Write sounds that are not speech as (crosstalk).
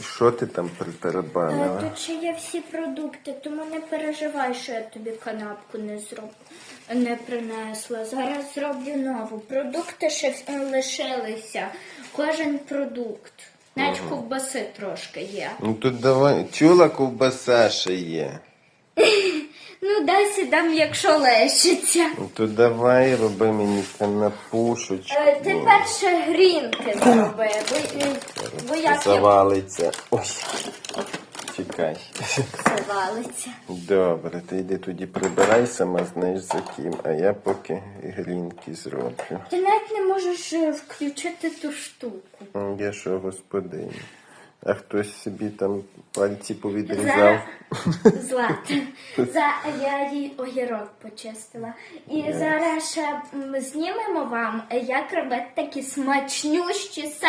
І що ти там Е, притарабанила? Тут ще є всі продукти, тому не переживай, що я тобі канапку не зроб... не принесла. Зараз зроблю нову. Продукти ще вс- лишилися. Кожен продукт. Навіть ковбаси трошки є. Ну тут давай. Чула ковбаса ще є. (laughs) Ну, дай сідам, якщо лишиться. Ну то давай роби мені канапушечку. Е, Тепер ще грінки зроби, бо, як я Завалиться. Ой. Чекай. завалиться. Добре, ти йди тоді прибирай сама, знаєш за ким, а я поки грінки зроблю. Ти навіть не можеш е, включити ту штуку. Я що, господиня. А хтось собі там пальці повідрізав. Злата. За я їй огірок почистила. І зараз ще знімемо вам, як робити такі смачнющі